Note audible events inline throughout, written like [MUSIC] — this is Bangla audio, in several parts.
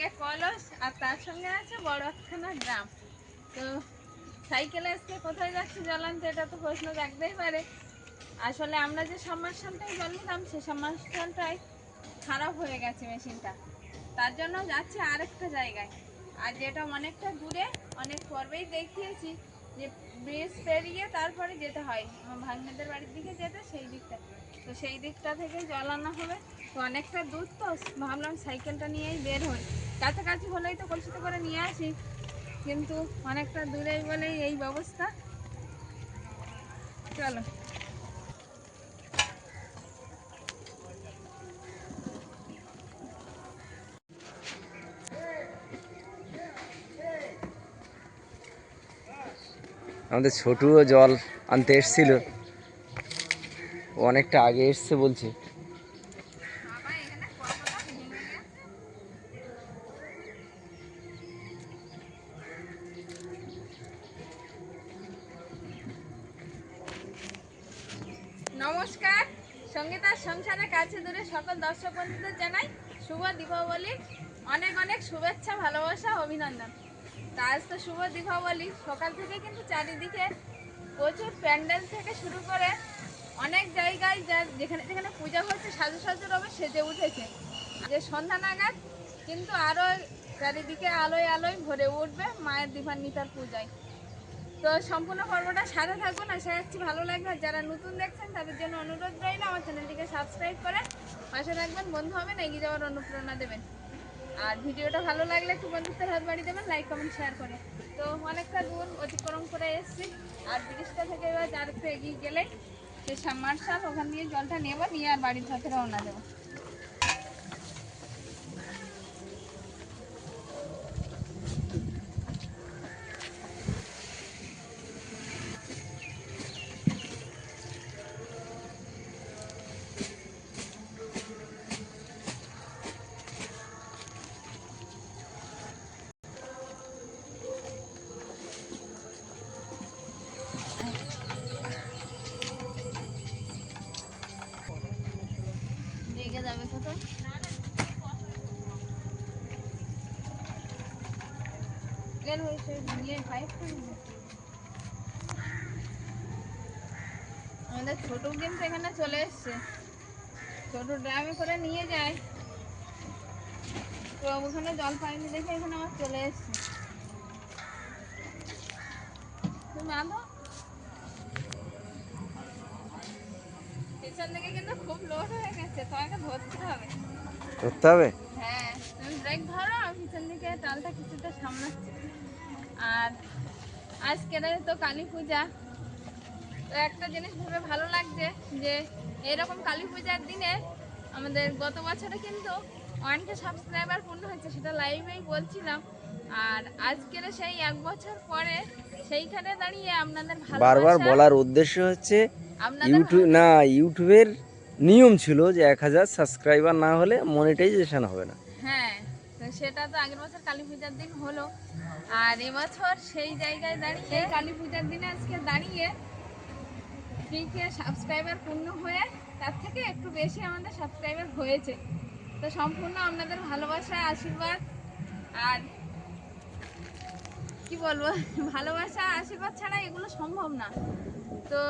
সঙ্গে কলস আর তার সঙ্গে আছে বড় একখানা ড্রাম তো সাইকেলে আজকে কোথায় যাচ্ছে জল এটা তো প্রশ্ন জাগতেই পারে। আসলে আমরা যে সাবমার্শালটাই জল নিলাম সেই সাবমার্শালটাই খারাপ হয়ে গেছে মেশিনটা। তার জন্য যাচ্ছে আরেকটা জায়গায়। আর যেটা অনেকটা দূরে, অনেক পর্বেই দেখিয়েছি যে ব্রিজ পেরিয়ে তারপরে যেতে হয়। আমার ভাগ্নেদের বাড়ির দিকে যেতে সেই দিকটা। তো সেই দিকটা থেকে জল আনা হবে। তো অনেকটা দূর তো, ভাবলাম সাইকেলটা নিয়েই বের হই। কাছাকাছি হলেই তো কলসিতে করে নিয়ে আসি। কিন্তু অনেকটা দূরেই বলেই এই ব্যবস্থা। চলো। আমাদের ছোটুও জল আনতে এসছিল। অনেকটা আগে এসছে বলছে। যা যেখানে যেখানে পূজা হচ্ছে সাজু সাজু রবে সেজে উঠেছে। যে সন্ধ্যা নাগাদ কিন্তু আরও চারিদিকে আলোয় আলোয় ভরে উঠবে মায়ের দীপান্বিতার পূজায়। তো সম্পূর্ণ পর্বটা সাথে থাকুন, আশা রাখছি ভালো লাগবে। আর যারা নতুন দেখছেন, তাদের জন্য অনুরোধ রইল, আমার চ্যানেলটিকে সাবস্ক্রাইব করে পাশে থাকবেন, বন্ধু হবেন, এগিয়ে যাওয়ার অনুপ্রেরণা দেবেন। আর ভিডিওটা ভালো লাগলে একটু বন্ধুত্বের হাত বাড়িয়ে দেবেন লাইক কমেন্ট শেয়ার করে। তো অনেকটা দূর অতিক্রম করে এসেছি। আর ব্রিজটা থেকে এবার আর একটু এগিয়ে গেলে সে সাবমার্শাল ওখান দিয়ে জলটা নেব নিয়ে আর বাড়ির পথে রওনা দেবো। গেল হয়েছে নিয়ে পাইপ আমাদের ছোট কিন্তু এখানে চলে এসছে। ছোট ড্রামে করে নিয়ে যায়। তো ওখানে জল পাইনি দেখে এখানে আমার চলে এসছে। আনো পেছন দিকে কিন্তু খুব লোড হয়ে গেছে, তোমাকে ধরতে হবে। করতে হবে? ব্রেক ধরো আমি পিছন দিকে টালটা কিছুটা সামলাচ্ছি। আর আজকের তো কালী পূজা। তো একটা জিনিস ভেবে ভালো লাগছে যে এরকম কালী পূজার দিনে আমাদের গত বছরে কিন্তু সাবস্ক্রাইবার পূর্ণ হয়েছে সেটা লাইভেই বলছিলাম। আর আজকের সেই এক বছর পরে সেইখানে দাঁড়িয়ে আপনাদের বারবার বলার উদ্দেশ্য হচ্ছে ইউটিউব না ইউটিউবের নিয়ম ছিল যে এক হাজার সাবস্ক্রাইবার না হলে মনিটাইজেশন হবে না। সেটা তো আগের বছর কালী পূজার দিন হলো। আর এবছর সেই জায়গায় দাঁড়িয়ে কালী পূজার দিনে আজকে দাঁড়িয়ে ফ্রিকে সাবস্ক্রাইবার পূর্ণ হয়ে তার থেকে একটু বেশি আমাদের সাবস্ক্রাইবার হয়েছে। তো সম্পূর্ণ আপনাদের ভালোবাসা, আশীর্বাদ আর কি বলব, ভালোবাসা, আশীর্বাদ ছাড়া এগুলো সম্ভব না। তো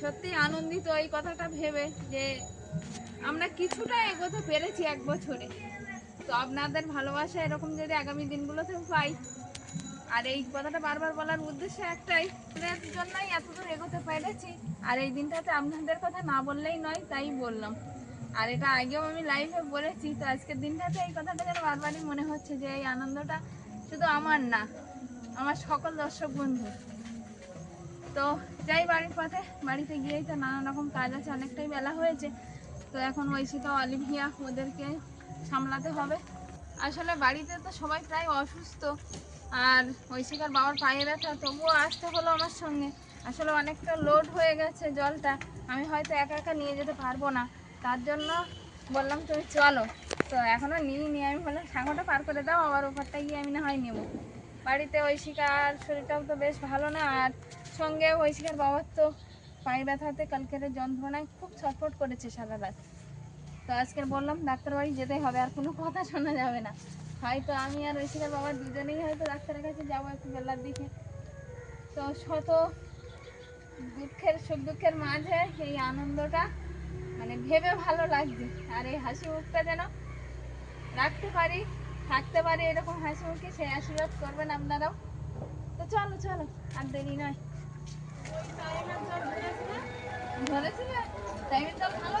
সত্যি আনন্দিত এই কথাটা ভেবে যে আমরা কিছুটা এগোতে পেরেছি এক বছরে। তো আপনাদের ভালোবাসা এরকম যদি আগামী দিনগুলোতেও পাই। আর এই কথাটা বারবার বলার উদ্দেশ্য একটাই আপনাদের জন্যই এতদূর এগোতে পেরেছি। আর এই দিনটাতে আপনাদের কথা না বললেই নয়, তাই বললাম। আর এটা আগেও আমি লাইভে বলেছি, তো আজকের দিনটাতে এই কথাটা যেন বারবারই মনে হচ্ছে যে এই আনন্দটা শুধু আমার না, আমার সকল দর্শক বন্ধু। তো যাই বাড়ির পথে, বাড়িতে গিয়েই তো নানান রকম কাজ আছে, অনেকটাই বেলা হয়েছে। তো এখন ওই ঐশিকা অলিভিয়া ওদেরকে সামলাতে হবে। আসলে বাড়িতে তো সবাই প্রায় অসুস্থ। আর ঐশিকার বাবার পায়ে ব্যথা, তবুও আসতে হলো আমার সঙ্গে। আসলে অনেকটা লোড হয়ে গেছে জলটা। আমি হয়তো একা একা নিয়ে যেতে পারব না। তার জন্য বললাম, তুমি চলো। তো এখনও নিই নি আমি বললাম সাঙ্গটা পার করে দাও, আবার ওপরটা গিয়ে আমি না হয় নেব। বাড়িতে ঐশিকার শরীরটাও তো বেশ ভালো না। আর সঙ্গে ঐশিকার বাবার তো পায়ে ব্যথাতে, কালকের যন্ত্রণায় খুব ছটফট করেছে সারা রাত। তো আজকের বললাম ডাক্তার বাড়ি যেতে হবে, আর কোনো কথা শোনা যাবে না। হয়তো আমি আর ঐশিকার বাবা দুজনেই হয়তো ডাক্তারের কাছে যাব একটু বেলার দিকে। তো শত দুঃখের, সুখ দুঃখের মাঝে এই আনন্দটা মানে ভেবে ভালো লাগছে। আর এই হাসি মুখটা যেন রাখতে পারি, থাকতে পারি এরকম হাসি মুখে, সেই আশীর্বাদ করবেন আপনারাও। তো চলো চলো, আর দেরি নয়। ধরেছিল? টাইমের জল ভালো?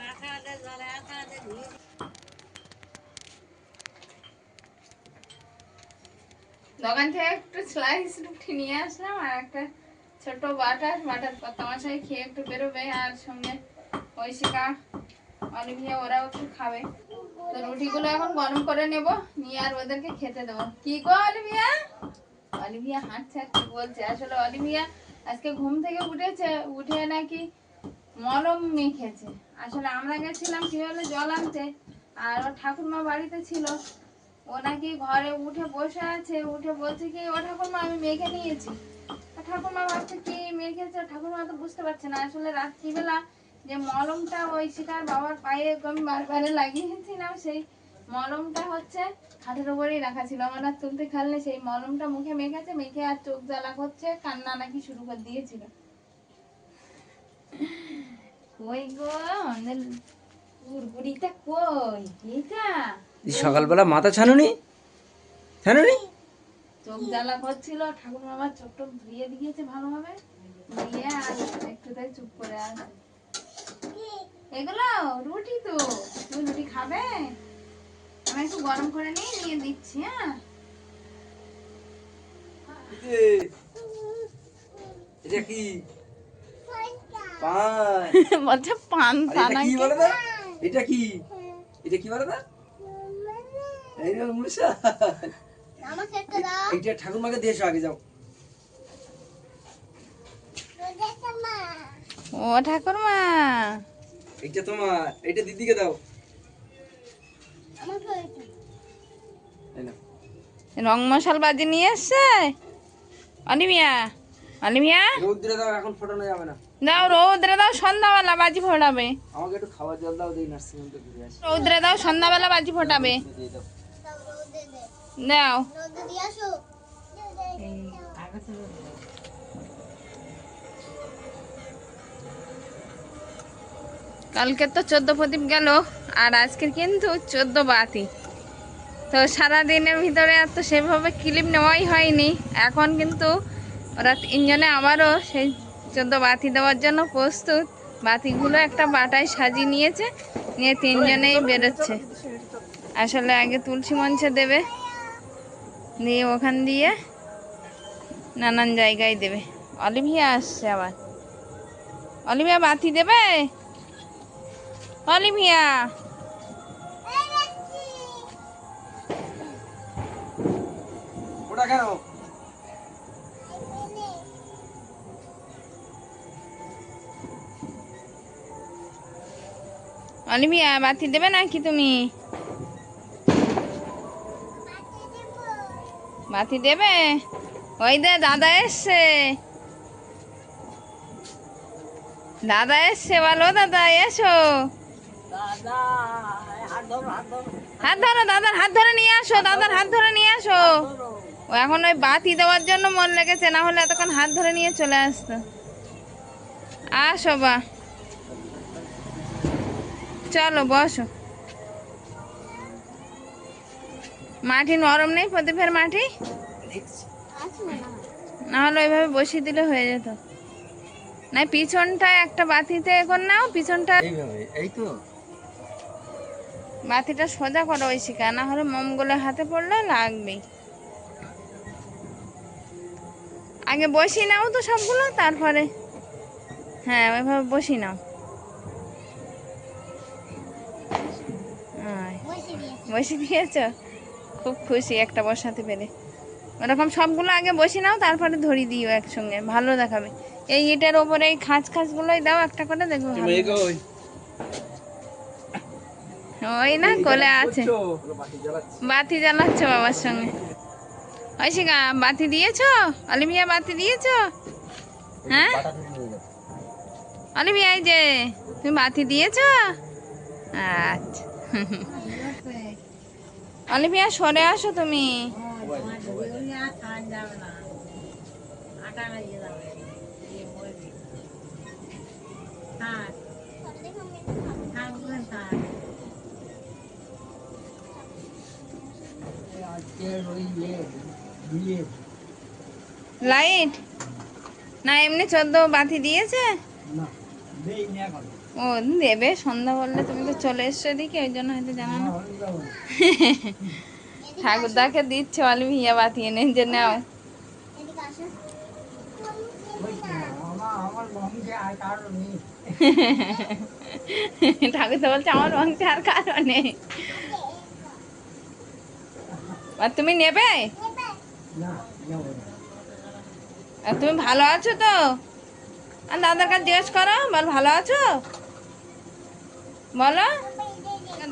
দোকান থেকে একটু স্লাইস রুটি নিয়ে আসলাম আর একটা ছোট বাটার বাটার তামাশাই খেয়ে একটু বেরোবে আর সঙ্গে ঐশিকা অলিভিয়া ওরাও একটু খাবে। তো রুটিগুলো এখন গরম করে নেব, নিয়ে আর ওদেরকে খেতে দেবো। কি গো অলিভিয়া? অলিভিয়া হাঁটছে আর কি বলছে? আসলে অলিভিয়া আজকে ঘুম থেকে উঠেছে, উঠে নাকি মলম মেখেছে। আসলে আমরা গেছিলাম কি হলো জল আনতে, আর ঠাকুরমা বাড়িতে ছিল। ও নাকি ঘরে উঠে বসে আছে, উঠে বলছে কি, ও ঠাকুরমা, আমি নিয়েছি। ঠাকুরমা ভাবছে কি ঠাকুরমা তো বুঝতে পারছে না। আসলে রাত্রিবেলা যে মলমটা ওই শিকার বাবার পায়ে আমি বারবার লাগিয়েছিলাম, সেই মলমটা হচ্ছে উপরেই রাখা ছিল। আমার আর তুলতে খাললে সেই মলমটা মুখে মেখেছে, মেখে আর চোখ জ্বালা করছে, কান্না নাকি শুরু করে দিয়েছিল। কই গো? আমাদের গুড়গুড়িটা কই? এটা এই সকালবেলা মাথা ছানুনি? ছানুনি? চোখ জ্বালা করছিল ঠাকুর চোখ টোক ধুয়ে দিয়েছে ভালোভাবে। ধুয়ে আর একটু তাই চুপ করে আছে। এগুলো রুটি তো। তুমি রুটি খাবে? আমি একটু গরম করে নিয়ে নিয়ে দিচ্ছি হ্যাঁ? এটা কি? পান। বলছে পান এটা কি বলে দা এটা কি? এটা কি বলে এইটা ঠাকুরমাকে দিয়েছ আগে যাও। ও ঠাকুরমা। এইটা তোমার এইটা দিদিকে দাও। রং মশাল বাজি নিয়ে এসছে? অনিমিয়া অনিমিয়া? রৌদ্রে দাও এখন ফোটানো যাবে না। দাও রৌদ্রে দাও সন্ধ্যাবেলা বাজি ফোটাবে। আমাকে একটু খাবার জল দাও দিই নার্সিং হোম থেকে আসি। রৌদ্রে দাও সন্ধ্যাবেলা বাজি ফোটাবে। দাও কালকে তো চোদ্দ প্রদীপ গেল, আর আজকের কিন্তু চোদ্দ বাতি। তো সারা দিনের ভিতরে আর তো সেভাবে ক্লিপ নেওয়াই হয়নি। এখন কিন্তু ওরা তিনজনে আবারও সেই চোদ্দ বাতি দেওয়ার জন্য প্রস্তুত। বাতিগুলো একটা বাটায় সাজিয়ে নিয়েছে, নিয়ে তিনজনেই বেরোচ্ছে। আসলে আগে তুলসী মঞ্চে দেবে। দিয়ে ওখান দিয়ে নানান জায়গায় দেবে। অলিভিয়া আসছে আবার। অলিভিয়া বাতি দেবে? অলিভিয়া! অলিভিয়া বাতি দেবে নাকি তুমি? বাতি দেবে? ওই দে দাদা এসছে। দাদা এসছে বলো দাদা এসো। হাত ধরো দাদার হাত ধরে নিয়ে আসো দাদার হাত ধরে নিয়ে আসো। ও এখন ওই বাতি দেওয়ার জন্য মন লেগেছে না হলে এতক্ষণ হাত ধরে নিয়ে চলে আসতো। আসো বা। চলো বসো। মাটি নরম নেই প্রদীপের মাটি? না হলে ওইভাবে বসিয়ে দিলে হয়ে যেত। না পিছনটা একটা বাতিতে এখন নাও পিছনটা এই তো। বাতিটা সোজা করো ওই শিকা না হলে মোমগুলো হাতে পড়লে লাগবেই। আগে বসিয়ে নাও তো সবগুলো তারপরে। হ্যাঁ ওইভাবে বসি নাও। বসিয়ে দিয়েছ? খুব খুশি একটা বসাতে পেরে। ওরকম সবগুলো আগে বসে নাও তারপরে ধরি দিও একসঙ্গে। ভালো দেখাবে। এই ইটের ওপরে এই খাঁচ খাঁচগুলোই দাও একটা করে দেখবে ওই না কোলে আছে। বাতি জ্বালাচ্ছ বাবার সঙ্গে। ঐশিকা বাতি দিয়েছ? অলিভিয়া বাতি দিয়েছ? হ্যাঁ? অলিভিয়া এই যে তুমি বাতি দিয়েছ? আচ্ছা। অলিভিয়া সরে আসো তুমি। লাইট? না এমনি চোদ্দ বাতি দিয়েছে? ও, দেবে, সন্ধ্যা বললে তুমি তো চলে এসছো এদিকে, ওই জন্য হয়তো জানো না ঠাকুরদাকে দিচ্ছে অলিভিয়া বাতি এনে, যে নাও। ঠাকুরদা বলছে, আমার বংশে আর কারও নেই। আর তুমি নেবে? আর তুমি ভালো আছো তো? আর দাদার কাছে জিজ্ঞেস করো, বল, ভালো আছো? বলো।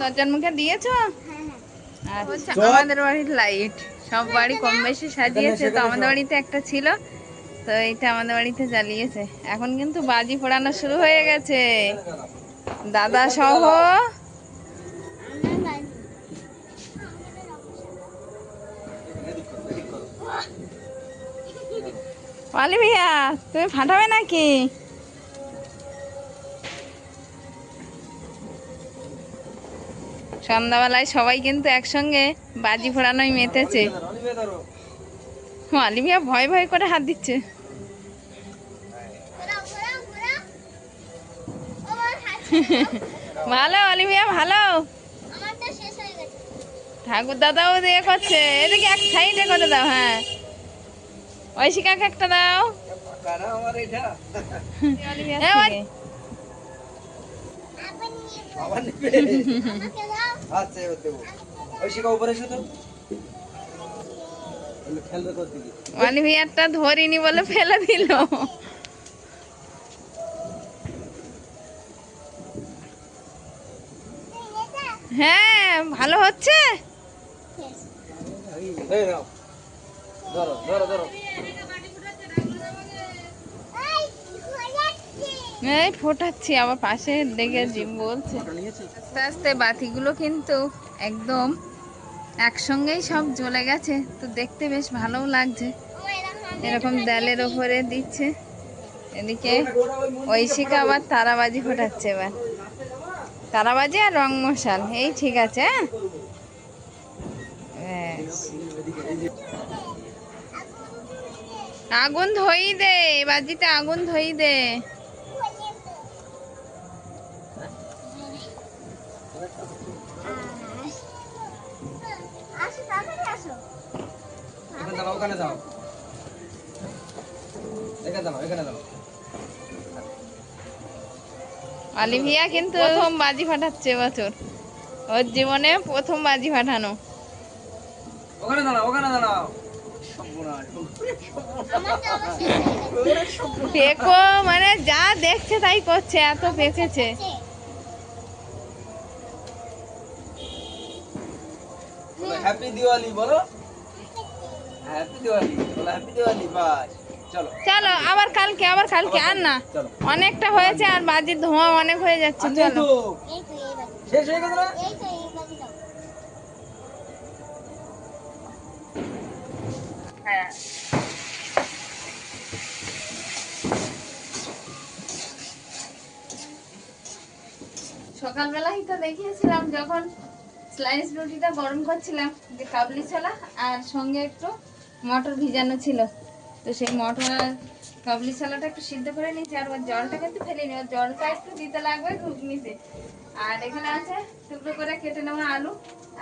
দরজার মুখে দিয়েছ? আচ্ছা, আমাদের বাড়ির লাইট সব বাড়ি কম বেশি সাজিয়েছে তো আমাদের বাড়িতে একটা ছিল তো এইটা আমাদের বাড়িতে জ্বালিয়েছে। এখন কিন্তু বাজি পোড়ানো শুরু হয়ে গেছে। দাদা সহ। পালি ভাইয়া তুমি ফাটাবে নাকি? সন্ধ্যাবেলায় সবাই কিন্তু একসঙ্গে বাজি ফোড়ানোই মেতেছে। আলিমিয়া ভয় ভয় করে হাত দিচ্ছে। [LAUGHS] ভালো অলিভিয়া ভালো। ঠাকুর দাদাও দিয়ে করছে। এদিকে এক সাইডে করে দাও হ্যাঁ। ঐশিকাকে একটা দাও। [LAUGHS] ওই- আচ্ছা এবার দেবো। ওই শিখা উপরে অলিভিয়ারটা ধরিনি বলে ফেলে দিল। হ্যাঁ ভালো হচ্ছে? ধরো ধরো ধরো। এই ফোটাচ্ছি, আবার পাশে দেখে জিম বলছে। আস্তে আস্তে বাতিগুলো কিন্তু একদম একসঙ্গেই সব জ্বলে গেছে। তো দেখতে বেশ ভালোও লাগছে। এরকম দেলের ওপরে দিচ্ছে। এদিকে ঐশিকা আবার তারাবাজি ফোটাচ্ছে এবার। তারাবাজি আর রং মশাল, এই ঠিক আছে হ্যাঁ। আগুন ধই দে, বাজিতে আগুন ধই দে। ওখানে যাও। এখানে দাঁড়াও এখানে দাঁড়াও অলিভিয়া কিন্তু প্রথম বাজি ফাটাচ্ছে এবছর ওর জীবনে প্রথম বাজি ফাটানো ওখানে দাঁড়াও ওখানে দাঁড়াও। পেকো মানে যা দেখছে তাই করছে এত পেকেছে হ্যাপি দিওয়ালি বলো হ্যাপি দিওয়ালি বলো হ্যাপি দিওয়ালি বাস চলো। আবার কালকে আবার কালকে আর না। অনেকটা হয়েছে আর বাজির ধোঁয়া অনেক হয়ে যাচ্ছে আচ্ছা চলো। শেষ হয়ে গেল হ্যাঁ। সকালবেলায় তো দেখিয়েছিলাম যখন স্লাইস রুটিটা গরম করছিলাম যে কাবলি ছোলা আর সঙ্গে একটু মটর ভিজানো ছিল। তো সেই মটর কাবলি ছোলাটা একটু সিদ্ধ করে নিয়েছি, আর ওর জলটা কিন্তু ফেলিনি। ওর জলটা একটু দিতে লাগবে, ঘুগনিতে। আর এখানে আছে টুকরো করে কেটে নেওয়া আলু।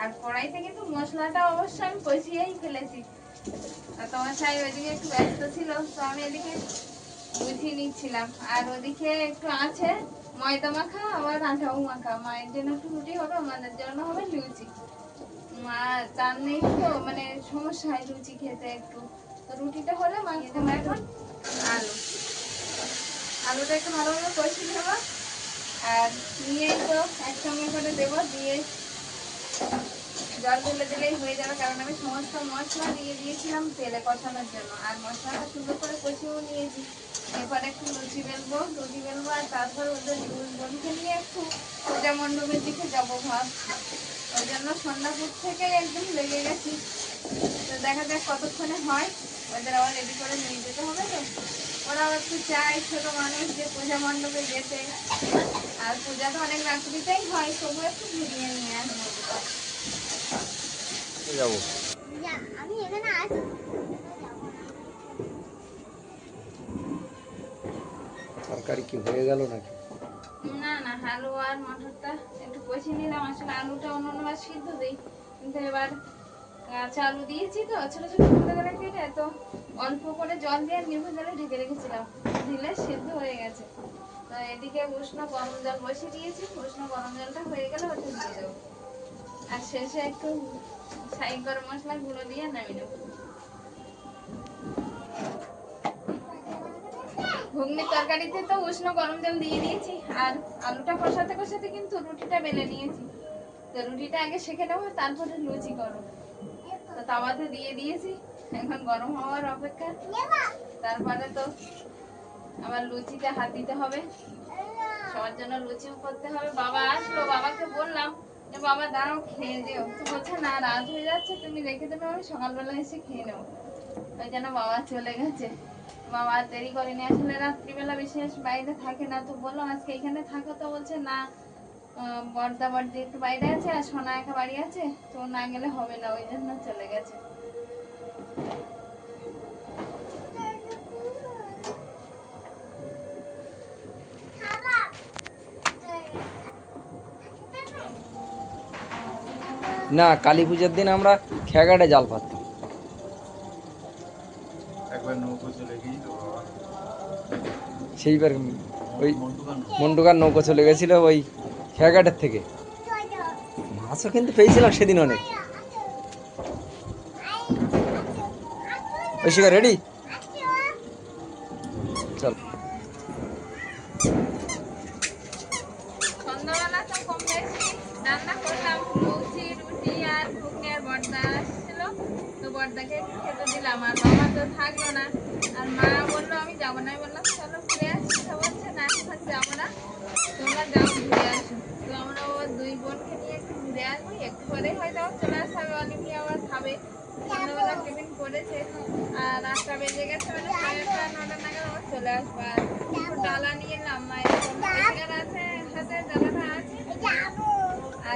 আর কড়াইতে কিন্তু মশলাটা অবশ্য আমি কষিয়েই ফেলেছি। আর তোমার সাই ওইদিকে একটু ব্যস্ত ছিল, তো আমি এদিকে বুঝিয়ে নিচ্ছিলাম। আর ওদিকে একটু আছে ময়দা মাখা, আবার আটাও মাখা। মায়ের জন্য একটু রুটি হবে, আমাদের জন্য হবে লুচি। মানে রুটিটা হলে মা দেবো এখন আলু। আলুটা একটু ভালোভাবে কষিয়ে দেবো আর নিয়েই তো একসঙ্গে করে দেবো, দিয়ে জল ঢেলে দিলেই হয়ে যাবে, কারণ আমি সমস্ত মশলা দিয়ে দিয়েছিলাম তেলে কষানোর জন্য। আর মশলাটা সুন্দর করে কষিয়েও নিয়েছি। এরপর একটু লুচি বেলবো লুচি বেলবো আর তারপর ওদের বোনকে নিয়ে একটু পূজা মণ্ডপের দিকে যাব ভাব। ওই জন্য সন্ধ্যাপুর থেকে একদম লেগে গেছি। তো দেখা যাক কতক্ষণে হয়। ওদের আবার রেডি করে নিয়ে যেতে হবে তো। ওরা একটু চায় ছোট মানুষ যে পূজা মণ্ডপে যেতে। আর পূজা তো অনেক রাত্রিতেই হয় তবু একটু ঘুরিয়ে নিয়ে আসব। যাব। আমি এখানে আছি। তরকারি কি হয়ে গেল নাকি? না না, আলু আর মটরটা একটু নিলাম। আসলে আলুটা সিদ্ধ কিন্তু এবার কাঁচা আলু দিয়েছি তো, ছোট ছোট করে করে কেটে অল্প করে জল দিয়ে নিভে জলে ঢেকে রেখেছিলাম। দিলে সিদ্ধ হয়ে গেছে। তো এদিকে উষ্ণ গরম জল বসিয়ে দিয়েছি, উষ্ণ গরম জলটা হয়ে গেলে ওটা দিয়ে আর শেষে একটু ছাই গরম মশলা গুঁড়ো দিয়ে নামিয়ে নেব। ঘুগনির তরকারিতে তো উষ্ণ গরম জল দিয়ে দিয়েছি, আর আলুটা কষাতে কষাতে কিন্তু রুটিটা বেলে নিয়েছি। তো রুটিটা আগে সেঁকে নেব, তারপরে লুচি করো তো তাওয়াতে দিয়ে দিয়েছি, এখন গরম হওয়ার অপেক্ষা। তারপরে তো আবার লুচিতে হাত দিতে হবে। সবার জন্য লুচিও করতে হবে। বাবা আসলো, বাবাকে বললাম যে, বাবা, দাঁড়াও, খেয়ে যেও। তো বলছে, না, রাত হয়ে যাচ্ছে, তুমি রেখে দেবে, আমি সকালবেলা এসে খেয়ে নেব। ওই জন্য বাবা চলে গেছে। বাবা দেরি করেনি আসলে রাত্রিবেলা বিশেষ বাইরে থাকে না। তো বললাম আজকে এখানে থাকো তো? বলছে, না বর্দা বর্দি একটু বাইরে আছে আর সোনা একা বাড়ি আছে, তো না গেলে হবে না, ওই জন্য চলে গেছে। না, কালী পুজোর দিন আমরা খেগাটে জাল পাততাম। সেইবার ওই মন্ডুকার নৌকো চলে গেছিল ওই খেয়াঘাটের থেকে। মাছও কিন্তু পেয়েছিলাম সেদিন অনেক। শিকার রেডি চল সন্ধ্যাবেলা তো কম বেশি রান্না করলাম লুচি রুটি আর ঘুগনি আর বর্দা আসছিল তো বর্দাকে একটু খেতে দিলাম আর বাবা তো থাকল না আর মা বলল আমি যাব না আমি বললাম চলো ঘুরে আসি তো বলছে না এখন যাব না তোমরা যাও ঘুরে আসো তো আমরা ওর দুই বোনকে নিয়ে একটু ঘুরে আসব একটু পরে হয়তো আবার চলে আসতে হবে অলিভিয়া আবার খাবে সন্ধ্যাবেলা টিফিন করেছে আর আটটা বেজে গেছে মানে সাড়ে আটটা নটা নাগাদ আবার চলে আসব আর একটু ডালা নিয়ে এলাম মায়ের জন্য আছে সাথে ডালাটা আছে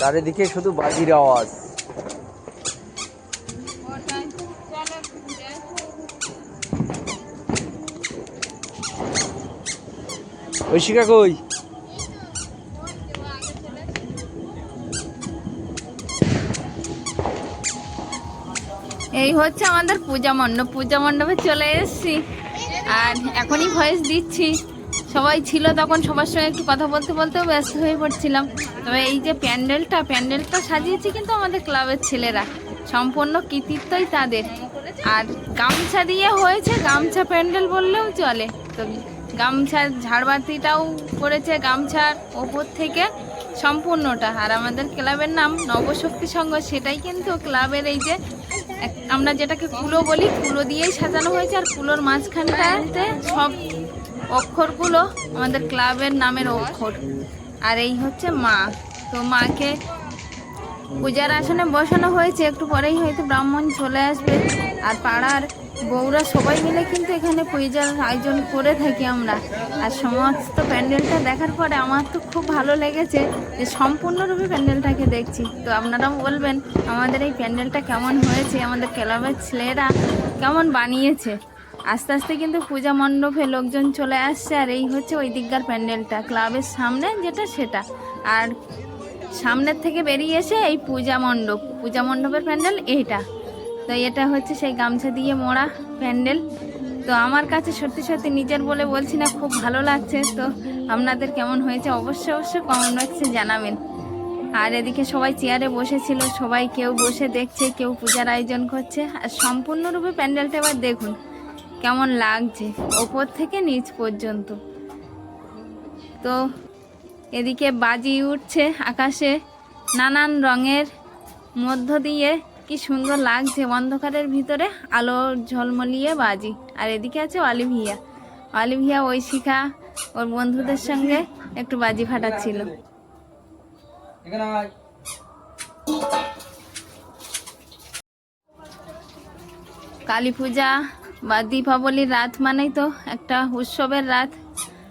চারিদিকে শুধু বাজির আওয়াজ। ওটাই চলো ঘুরে আসি। ওই শিকা কই? এই হচ্ছে আমাদের পূজা মণ্ডপ। পূজা মণ্ডপে চলে এসেছি আর এখনই ভয়েস দিচ্ছি। সবাই ছিল তখন সবার সঙ্গে একটু কথা বলতে বলতেও ব্যস্ত হয়ে পড়ছিলাম। তবে এই যে প্যান্ডেলটা প্যান্ডেলটা সাজিয়েছে কিন্তু আমাদের ক্লাবের ছেলেরা। সম্পূর্ণ কৃতিত্বই তাদের। আর গামছা দিয়ে হয়েছে গামছা প্যান্ডেল বললেও চলে। তো গামছার ঝাড়বাতিটাও করেছে গামছার ওপর থেকে সম্পূর্ণটা। আর আমাদের ক্লাবের নাম নবশক্তি সংঘ, সেটাই কিন্তু ক্লাবের এই যে আমরা যেটাকে কুলো বলি, কুলো দিয়েই সাজানো হয়েছে। আর কুলোর মাঝখানটাতে সব অক্ষরগুলো আমাদের ক্লাবের নামের অক্ষর। আর এই হচ্ছে মা। তো মাকে পূজার আসনে বসানো হয়েছে, একটু পরেই হয়তো ব্রাহ্মণ চলে আসবে। আর পাড়ার বউরা সবাই মিলে কিন্তু এখানে পূজার আয়োজন করে থাকি আমরা। আর সমস্ত প্যান্ডেলটা দেখার পরে আমার তো খুব ভালো লেগেছে যে সম্পূর্ণরূপে প্যান্ডেলটাকে দেখছি। তো আপনারাও বলবেন, আমাদের এই প্যান্ডেলটা কেমন হয়েছে? আমাদের ক্লাবের ছেলেরা কেমন বানিয়েছে? আস্তে আস্তে কিন্তু পূজা মণ্ডপে লোকজন চলে আসছে, আর এই হচ্ছে ওই দিককার প্যান্ডেলটা, ক্লাবের সামনে যেটা সেটা। আর সামনের থেকে বেরিয়ে এসে এই পূজা মণ্ডপ, পূজা মণ্ডপের প্যান্ডেল এইটা। তো এটা হচ্ছে সেই গামছা দিয়ে মোড়া প্যান্ডেল। তো আমার কাছে সত্যি সত্যি নিজের বলে বলছি না, খুব ভালো লাগছে। তো আপনাদের কেমন হয়েছে অবশ্যই অবশ্যই কমেন্ট বক্সে জানাবেন। আর এদিকে সবাই চেয়ারে বসেছিল, সবাই কেউ বসে দেখছে, কেউ পূজার আয়োজন করছে। আর সম্পূর্ণরূপে প্যান্ডেলটা এবার দেখুন কেমন লাগছে? ওপর থেকে নিচ পর্যন্ত। তো, এদিকে বাজি উঠছে আকাশে, নানান রঙের মধ্য দিয়ে। কি সুন্দর লাগছে অন্ধকারের ভিতরে আলো ঝলমলিয়ে বাজি। আর এদিকে আছে অলিভিয়া। অলিভিয়া ঐশিখা ওর বন্ধুদের সঙ্গে একটু বাজি ফাটাচ্ছিল। কালী পূজা বা দীপাবলির রাত মানেই তো একটা উৎসবের রাত।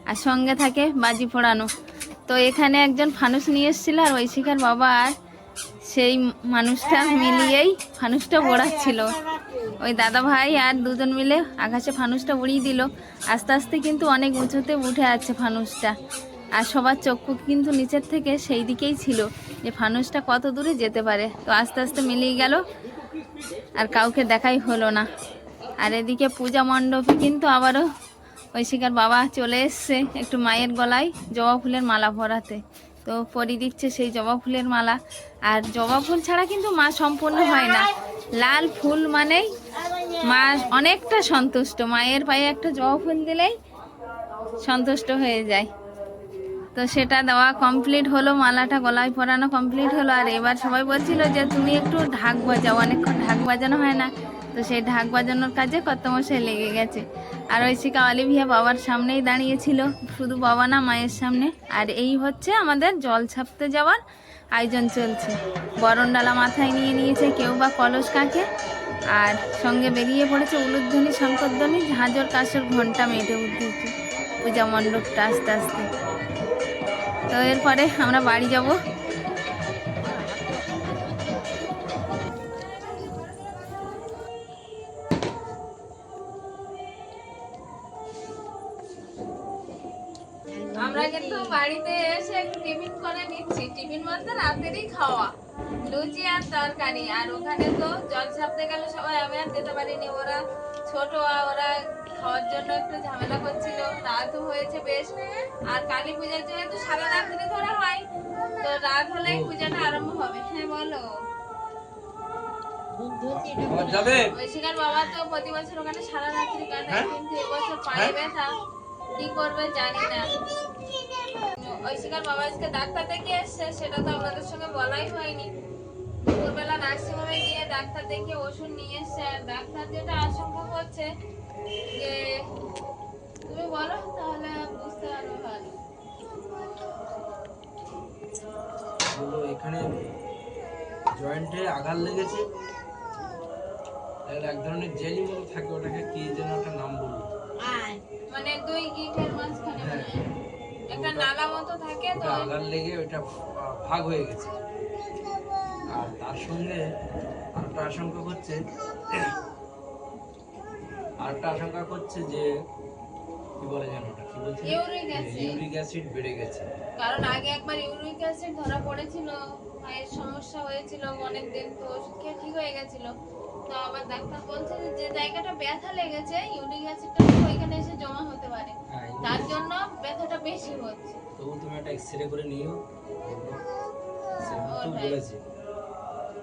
আর সঙ্গে থাকে বাজি পোড়ানো। তো এখানে একজন ফানুস নিয়ে এসেছিল আর ঐশিকার বাবা আর সেই মানুষটা মিলিয়েই ফানুসটা ওড়াচ্ছিল। ওই দাদা ভাই আর দুজন মিলে আকাশে ফানুসটা উড়িয়ে দিল। আস্তে আস্তে কিন্তু অনেক উঁচুতে উঠে আছে ফানুসটা। আর সবার চক্ষু কিন্তু নিচের থেকে সেই দিকেই ছিল যে ফানুসটা কত দূরে যেতে পারে। তো আস্তে আস্তে মিলিয়ে গেল আর কাউকে দেখাই হলো না। আর এদিকে পূজা মণ্ডপে কিন্তু আবারও ঐশিকার বাবা চলে এসছে একটু মায়ের গলায় জবা ফুলের মালা ভরাতে। তো পরি দিচ্ছে সেই জবা ফুলের মালা। আর জবা ফুল ছাড়া কিন্তু মা সম্পূর্ণ হয় না। লাল ফুল মানেই মা অনেকটা সন্তুষ্ট। মায়ের পায়ে একটা জবা ফুল দিলেই সন্তুষ্ট হয়ে যায়। তো সেটা দেওয়া কমপ্লিট হলো, মালাটা গলায় পরানো কমপ্লিট হলো। আর এবার সবাই বলছিল যে, তুমি একটু ঢাক বাজাও। অনেকক্ষণ ঢাক বাজানো হয় না। তো সেই ঢাক বাজানোর কাজে কত মশাই লেগে গেছে। আর ওই ঐশিকা অলিভিয়া বাবার সামনেই দাঁড়িয়েছিল, শুধু বাবা না মায়ের সামনে। আর এই হচ্ছে আমাদের জল ছাপতে যাওয়ার আয়োজন চলছে। বরণডালা মাথায় নিয়ে নিয়েছে কেউ বা কলস কাকে আর সঙ্গে বেরিয়ে পড়েছে উলুধ্বনি, শঙ্করধ্বনি, ঝাঁঝর, কাশর ঘণ্টা মেটে উঠেছে পূজা মণ্ডপটা আস্তে আস্তে। তো এরপরে আমরা বাড়ি যাব। বাড়িতে এসে একটু টিফিন করে নিচ্ছি। টিফিন বলতে রাতেরই খাওয়া। লুচি আর তরকারি। আর ওখানে তো জল ছাপতে গেলে সবাই আমি আর যেতে পারিনি। ওরা ছোট ওরা খাওয়ার জন্য একটু ঝামেলা করছিল। রাতও হয়েছে বেশ। আর কালী পূজার যেহেতু সারা রাত্রি ধরে হয় তো রাত হলেই পূজাটা আরম্ভ হবে। হ্যাঁ বলো। ঐশিকার বাবা তো প্রতি বছর ওখানে সারা রাত্রি কাটায়। কিন্তু এবছর পায়ে ব্যথা। কি করবে জানি না। ঐশিকার বাবা আজকে ডাক্তার দেখিয়ে এসছে সেটা তো আপনাদের সঙ্গে বলাই হয়নি। দুপুরবেলা নার্সিংহোমে গিয়ে ডাক্তার দেখিয়ে ওষুধ নিয়ে এসছে। আর ডাক্তার যেটা আশঙ্কা করছে যে তুমি বলো তাহলে বুঝতে পারব ভালো। এখানে জয়েন্টে আঘাত লেগেছে? এক ধরনের জেলি মতো থাকে ওটাকে কি যেন একটা নাম বলল মানে দুই গিটের মাঝখানে। হ্যাঁ। একটা নালা মতো থাকে তো আঘাত লেগে ওটা ভাগ হয়ে গেছে। আর তার সঙ্গে আরেকটা আশঙ্কা করছে আরেকটা আশঙ্কা করছে যে কি বলে জানো ওটা কি বলছে? Uric acid. ইউরিক অ্যাসিড বেড়ে গেছে। কারণ আগে একবার ইউরিক অ্যাসিড ধরা পড়েছিল মায়ের সমস্যা হয়েছিল অনেক দিন তো ওষুধ খেয়ে ঠিক হয়ে গেছিল। তো আবার ডাক্তার বলছে যে যে জায়গাটা ব্যথা লেগেছে ইউরিক অ্যাসিডটা ওইখানে এসে জমা হতে পারে। হ্যাঁ তার জন্য ব্যথাটা বেশি হচ্ছে। তবু তুমি একটা এক্সরে করে নিও। সেটা ওটাই। বলেছে।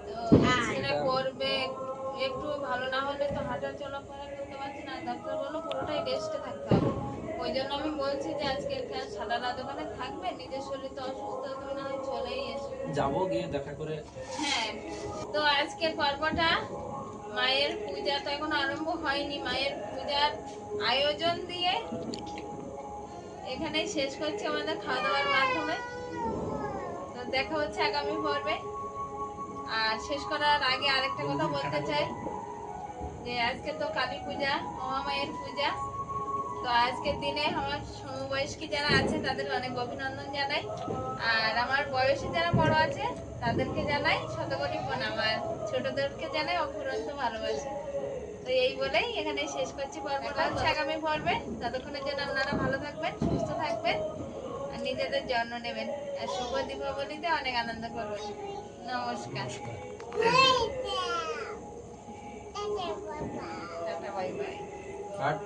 তো সেটা করবে একটু ভালো না হলে তো হাঁটা চলাফেরা করতে পারছি না ডাক্তার বলল পুরোটাই রেস্টে থাকতে হবে। ওই জন্য আমি বলছি যে আজকে সারা রাত ওখানে থাকবে নিজের শরীর তো অসুস্থ তুমি না চলেই এসো। যাব গিয়ে দেখা করে। হ্যাঁ তো আজকের পর্বটা মায়ের পূজা তো এখন আরম্ভ হয়নি মায়ের পূজার আয়োজন দিয়ে এখানেই শেষ করছি আমাদের খাওয়া দাওয়ার মাধ্যমে। তো দেখা হচ্ছে আগামী পর্বে। আর শেষ করার আগে আরেকটা কথা বলতে চাই, যে আজকে তো কালী পূজা, মহামায়ের পূজা। তো আজকের দিনে আমার সমবয়স্কী যারা আছে, তাদের অনেক অভিনন্দন জানাই। আর আমার বয়সে যারা বড় আছে, তাদেরকে জানাই শতকোটি প্রণাম। আর ছোটদেরকে জানাই অফুরন্ত ভালোবাসা। তো এই বলেই এখানে শেষ করছি পর্ব হচ্ছে আগামী পর্বে ততক্ষণের জন্য আপনারা ভালো থাকবেন সুস্থ থাকবেন আর নিজেদের যত্ন নেবেন। আর শুভ দীপাবলিতে অনেক আনন্দ করবেন নমস্কার। Tata bye bye. কাট